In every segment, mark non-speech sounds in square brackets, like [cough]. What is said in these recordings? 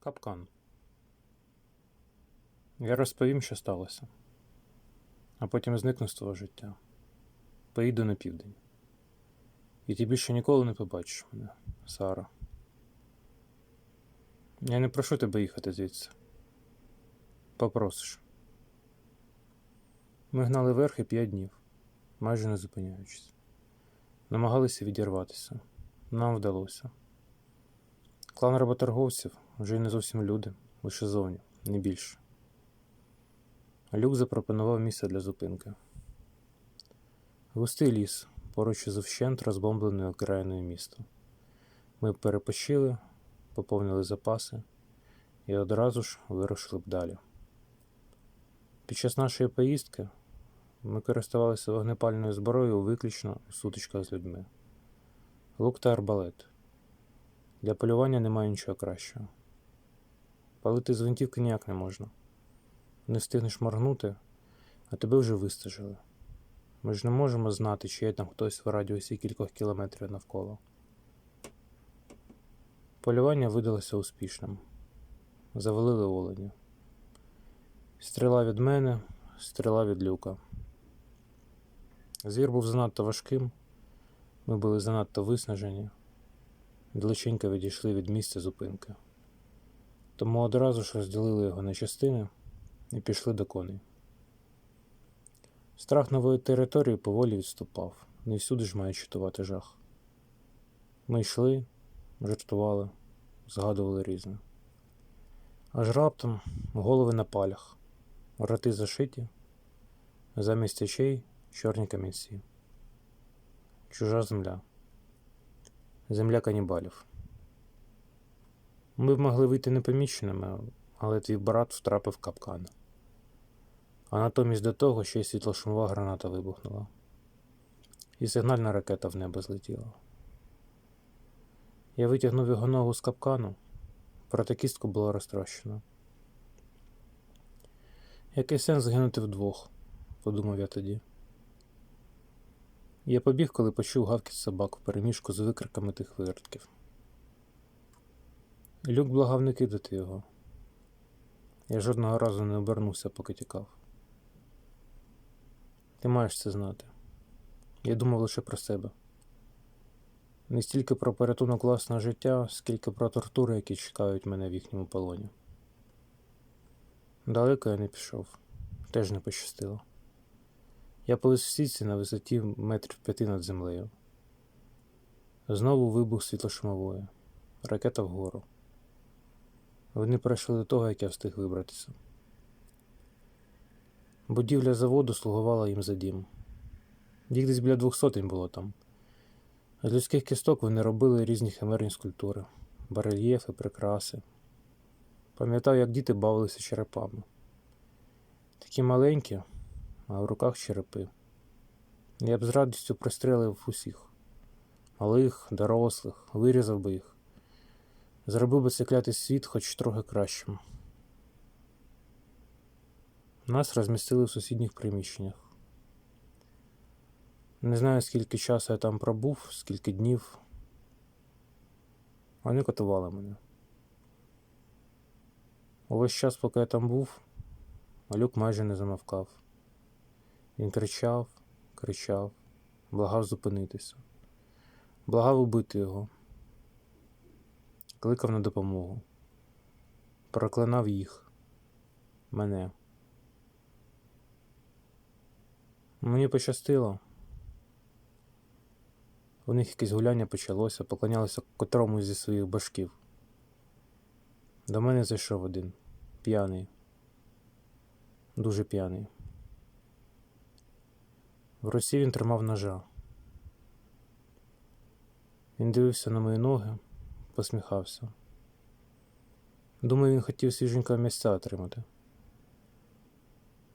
Капкан. Я розповім, що сталося, а потім зникну з твого життя. Поїду на південь. І ти більше ніколи не побачиш мене, Сара. Я не прошу тебе їхати звідси. Попросиш. Ми гнали верхи п'ять днів, майже не зупиняючись. Намагалися відірватися. Нам вдалося. Клан работорговців вже й не зовсім люди, лише зовні, не більше. Люк запропонував місце для зупинки. Густий ліс, поруч із вщент розбомбленою окраїною міста. Ми перепочили, поповнили запаси і одразу ж вирушили б далі. Під час нашої поїздки ми користувалися вогнепальною зброєю виключно у сутичках з людьми. Лук та арбалет. Для полювання немає нічого кращого. Палити з гвинтівки ніяк не можна. Не встигнеш моргнути, а тебе вже вистежили. Ми ж не можемо знати, чи є там хтось в радіусі кількох кілометрів навколо. Полювання видалося успішним. Завалили оленя. Стріла від мене, стріла від люка. Звір був занадто важким, ми були занадто виснажені, далеченько відійшли від місця зупинки. Тому одразу ж розділили його на частини і пішли до коней. Страх нової території поволі відступав, не всюди ж має чутувати жах. Ми йшли, жартували, згадували різне. Аж раптом голови на палях, роти зашиті, замість очей чорні камінці. Чужа земля. Земля канібалів. Ми б могли вийти непоміченими, але твій брат втрапив капкан. А натомість до того ще й світлошумова граната вибухнула. І сигнальна ракета в небо злетіла. Я витягнув його ногу з капкану, проте кістку було розтрощено. Який сенс згинути вдвох, подумав я тоді. Я побіг, коли почув гавкіт собак в переміжку з викриками тих виродків. Люк благав не кидати його. Я жодного разу не обернувся, поки тікав. Ти маєш це знати. Я думав лише про себе. Не стільки про порятунок власного життя, скільки про тортури, які чекають мене в їхньому полоні. Далеко я не пішов, теж не пощастило. Я повис в сітці на висоті метрів п'яти над землею. Знову вибух світлошумової, ракета вгору. Вони пройшли до того, як я встиг вибратися. Будівля заводу слугувала їм за дім. Їх десь біля двох сотень було там. З людських кісток вони робили різні химерні скульптури, барельєфи, прикраси. Пам'ятав, як діти бавилися черепами. Такі маленькі, а в руках черепи. Я б з радістю пристрелив усіх малих, дорослих, вирізав би їх, зробив би цей клятий світ хоч трохи кращим. Нас розмістили в сусідніх приміщеннях. Не знаю, скільки часу я там пробув, скільки днів. Вони катували мене. Увесь час, поки я там був, малюк майже не замовкав. Він кричав, кричав, благав зупинитися, благав убити його, кликав на допомогу, проклинав їх, мене. Мені пощастило. У них якесь гуляння почалося, поклонялися котрому зі своїх башків. До мене зайшов один, п'яний, дуже п'яний. В руці він тримав ножа. Він дивився на мої ноги, посміхався. Думаю, він хотів свіженького місця отримати.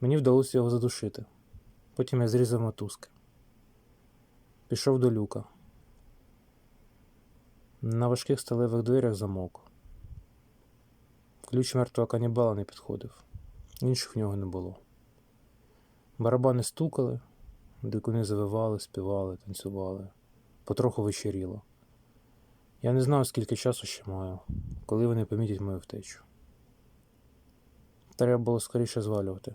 Мені вдалося його задушити. Потім я зрізав мотузки. Пішов до люка. На важких сталевих дверях замок. Ключ мертвого канібала не підходив, інших в нього не було. Барабани стукали, дикуни завивали, співали, танцювали, потроху вечеріло. Я не знаю, скільки часу ще маю, коли вони помітять мою втечу. Треба було скоріше звалювати.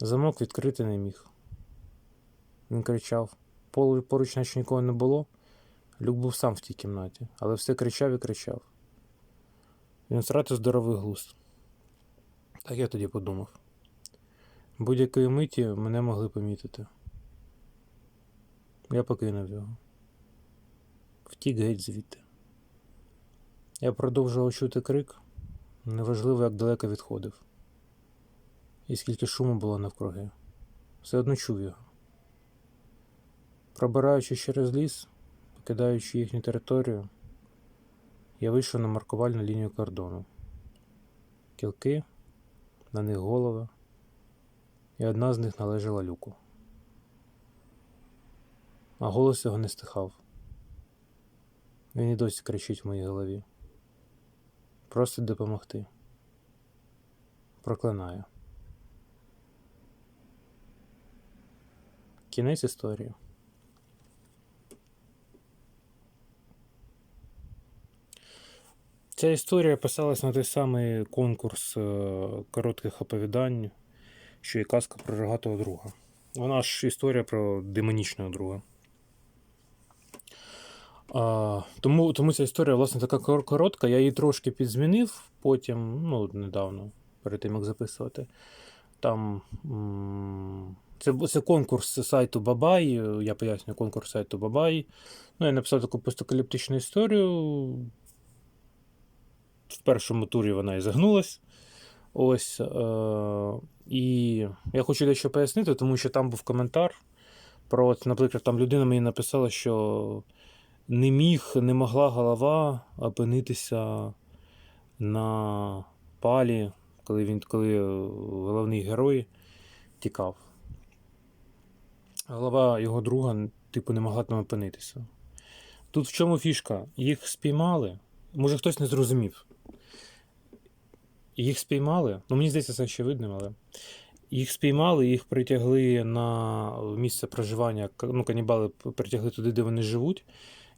Замок відкрити не міг. Він кричав. Полу- Поруч наче нікого не було. Люк був сам в тій кімнаті, але все кричав і кричав. Він втратив здоровий глузд. Так я тоді подумав. Будь-якої миті мене могли помітити. Я покинув його. Втік геть звідти. Я продовжував чути крик, неважливо, як далеко відходив. І скільки шуму було навкруги. Все одно чув його. Пробираючи через ліс, покидаючи їхню територію, я вийшов на маркувальну лінію кордону. Кілки, на них голови, і одна з них належала люку. А голос його не стихав. Він і досі кричить в моїй голові. Просить допомогти. Проклинаю. Кінець історії. Ця історія писалась на той самий конкурс е, коротких оповідань, що і казка про рогатого друга. Вона ж історія про демонічного друга. А, тому, тому ця історія, власне, така коротка. Я її трошки підзмінив потім, ну, недавно, перед тим як записувати. Там це, це конкурс сайту Бабай. Я поясню конкурс сайту Бабай. Ну, я написав таку постакаліптичну історію. В першому турі вона і загнулась. Ось. Е- і я хочу дещо пояснити, тому що там був коментар. Про, наприклад, там людина мені написала, що не міг, не могла голова опинитися на палі, коли він, коли е, головний герой тікав. Голова його друга, типу, не могла там опинитися. Тут в чому фішка? Їх спіймали. Може, хтось не зрозумів. Їх спіймали. Ну, мені здається, це ще видно, але. Їх спіймали, їх притягли на місце проживання. Ну, канібали притягли туди, де вони живуть.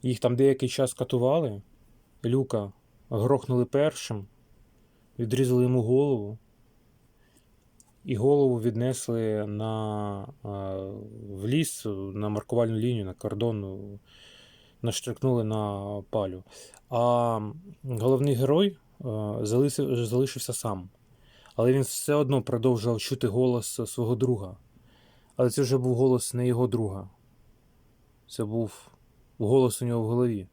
Їх там деякий час катували. Люка грохнули першим, відрізали йому голову. І голову віднесли на, в ліс, на маркувальну лінію, на кордон, ну, наштрикнули на палю. А головний герой а, залишився сам. Але він все одно продовжував чути голос свого друга. Але це вже був голос не його друга. Це був голос у нього в голові.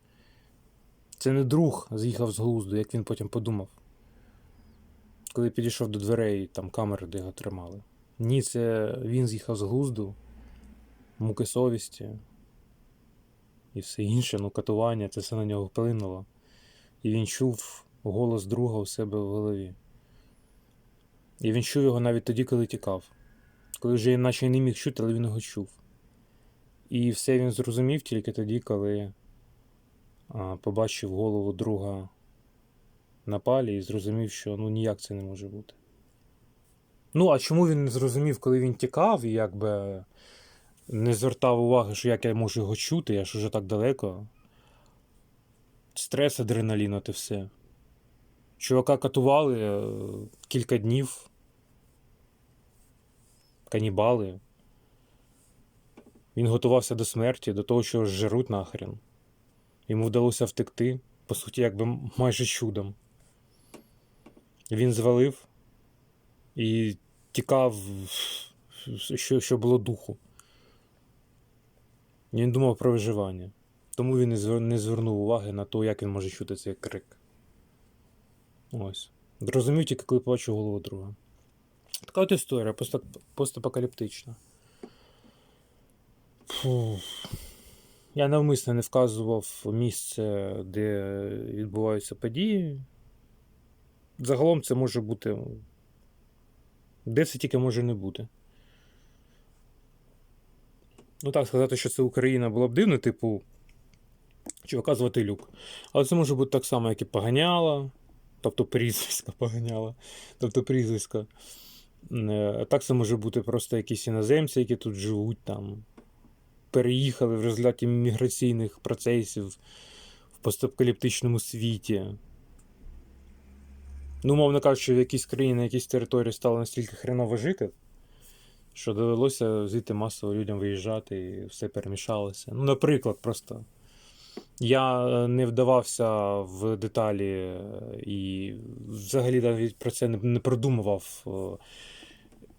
Це не друг з'їхав з глузду, як він потім подумав. Коли підійшов до дверей, там камери, де його тримали. Ні, це він з'їхав з глузду, муки совісті і все інше, ну катування, це все на нього вплинуло. І він чув голос друга у себе в голові. І він чув його навіть тоді, коли тікав. Коли вже наче й не міг чути, але він його чув. І все він зрозумів тільки тоді, коли а, побачив голову друга на палі і зрозумів, що ну ніяк це не може бути. Ну, а чому він не зрозумів, коли він тікав, і якби не звертав уваги, що як я можу його чути, я ж уже так далеко. Стрес, адреналін, от і все. Чувака катували е, кілька днів. Канібали. Він готувався до смерті, до того, що жруть нахрен. Йому вдалося втекти, по суті, якби майже чудом. Він звалив і тікав, що, що було духу. Він думав про виживання. Тому він не звернув уваги на те, як він може чути цей крик. Ось. Зрозумів тільки, коли побачив голову друга. Така от історія, постапокаліптична. Я навмисно не вказував місце, де відбуваються події. Загалом це може бути. Де це тільки може не бути. Ну так, сказати, що це Україна було б дивно, типу, чувака звати Люк. Але це може бути так само, як і Поганяла, тобто прізвиська Поганяла, тобто прізвиська. Е, Так це може бути просто якісь іноземці, які тут живуть там, переїхали в результаті міграційних процесів в постапокаліптичному світі. Ну, мовно кажучи, в якійсь країні, на якійсь території стало настільки хреново жити, що довелося звідти масово людям виїжджати і все перемішалося. Ну, наприклад, просто. Я е, не вдавався в деталі е, і взагалі навіть про це не, продумував, е,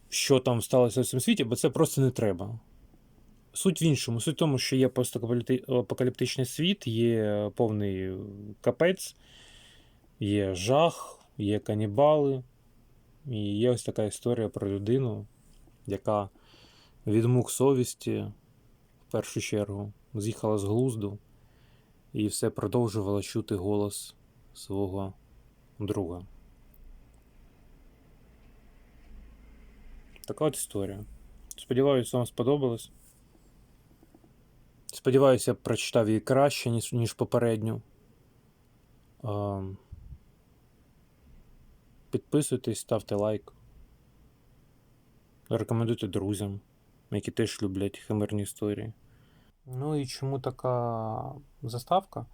що там сталося в цьому світі, бо це просто не треба. Суть в іншому. Суть в тому, що є постапокаліптичний світ, є повний капець, є жах, є канібали, і є ось така історія про людину, яка від мук совісті, в першу чергу, з'їхала з глузду і все продовжувала чути голос свого друга. Така от історія. Сподіваюся, вам сподобалось. Сподіваюся, я прочитав її краще, ніж, ніж попередню. Підписуйтесь, ставте лайк. Рекомендуйте друзям, які теж люблять химерні історії. Ну і чому така заставка?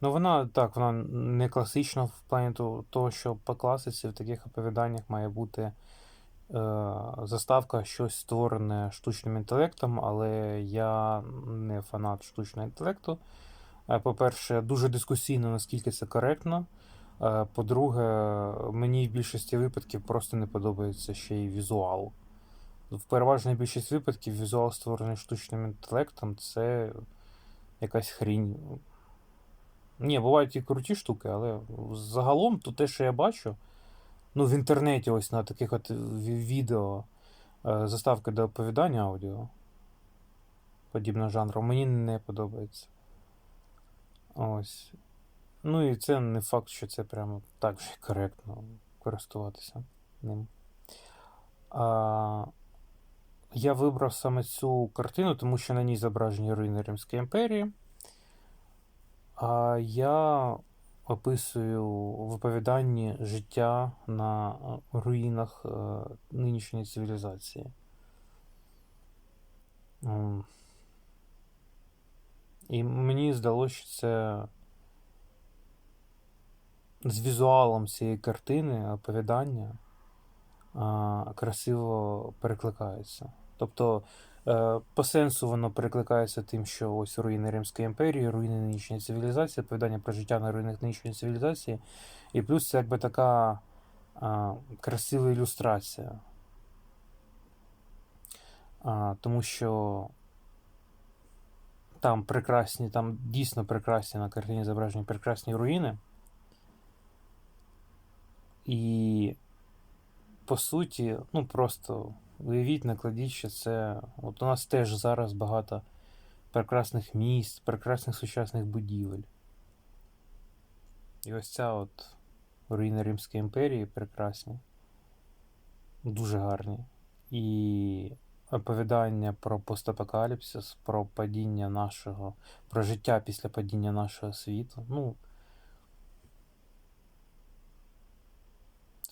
Ну, вона так, вона не класична в плані того, що по класиці в таких оповіданнях має бути заставка щось створене штучним інтелектом, але я не фанат штучного інтелекту. Е, По-перше, дуже дискусійно, наскільки це коректно. Е, По-друге, мені в більшості випадків просто не подобається ще й візуал. В переважній більшість випадків візуал створений штучним інтелектом це якась хрінь. Ні, бувають і круті штуки, але загалом то те, що я бачу, ну в інтернеті ось на таких от відео е, заставки до оповідання аудіо подібного жанру, мені не подобається. Ось. Ну і це не факт, що це прямо так же коректно користуватися ним. А, Я вибрав саме цю картину, тому що на ній зображені руїни Римської імперії. А я описую в оповіданні життя на руїнах е, нинішньої цивілізації. І мені здалося, що це з візуалом цієї картини оповідання красиво перекликаються. Тобто, е, по сенсу воно перекликається тим, що ось руїни Римської імперії, руїни нинішньої цивілізації, оповідання про життя на руїнах нинішньої цивілізації, і плюс це якби така а, красива ілюстрація. А, Тому що там прекрасні, там дійсно прекрасні на картині зображені прекрасні руїни. І по суті, ну просто уявіть, накладіть, що це. От у нас теж зараз багато прекрасних місць, прекрасних сучасних будівель. І ось ця от руїни Римської імперії прекрасні, дуже гарні. І оповідання про постапокаліпсис, про падіння нашого, про життя після падіння нашого світу. Ну,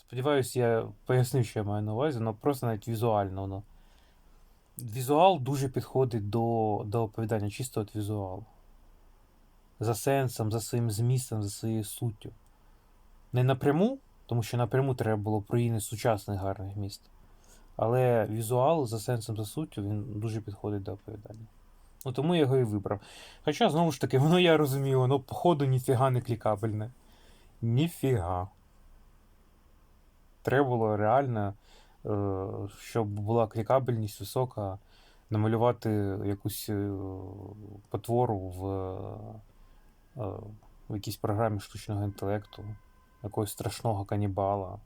Сподіваюсь, я пояснив, що я маю на увазі, але просто навіть візуально воно. Візуал дуже підходить до до оповідання, чисто от візуал. За сенсом, за своїм змістом, за своєю суттю. Не напряму, тому що напряму треба було проїни сучасних гарних міст. Але візуал за сенсом, за суттю, він дуже підходить до оповідання. Ну Тому я його і вибрав. Хоча, знову ж таки, [laughs] воно я розумію, воно, походу, ніфіга не клікабельне. Ніфіга. Треба було реально, е, щоб була клікабельність висока, намалювати якусь е, потвору в, е, в якійсь програмі штучного інтелекту, якогось страшного канібала.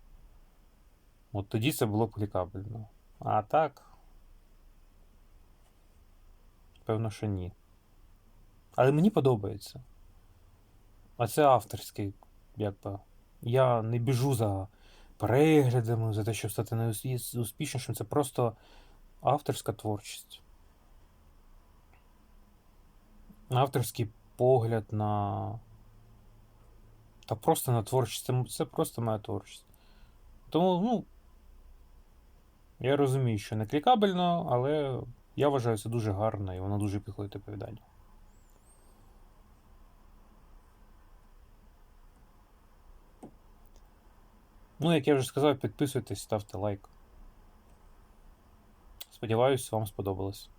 От тоді це було клікабельно. А так. Певно, що ні. Але мені подобається. А це авторський, якби. Я не біжу за переглядами, за те, щоб стати найуспішнішим. Це просто авторська творчість. Авторський погляд на. Та просто на творчість. Це, це просто моя творчість. Тому, ну. Я розумію, що не клікабельно, але я вважаю це дуже гарно і воно дуже підходить оповідання. Ну, як я вже сказав, підписуйтесь, ставте лайк. Сподіваюсь, вам сподобалось.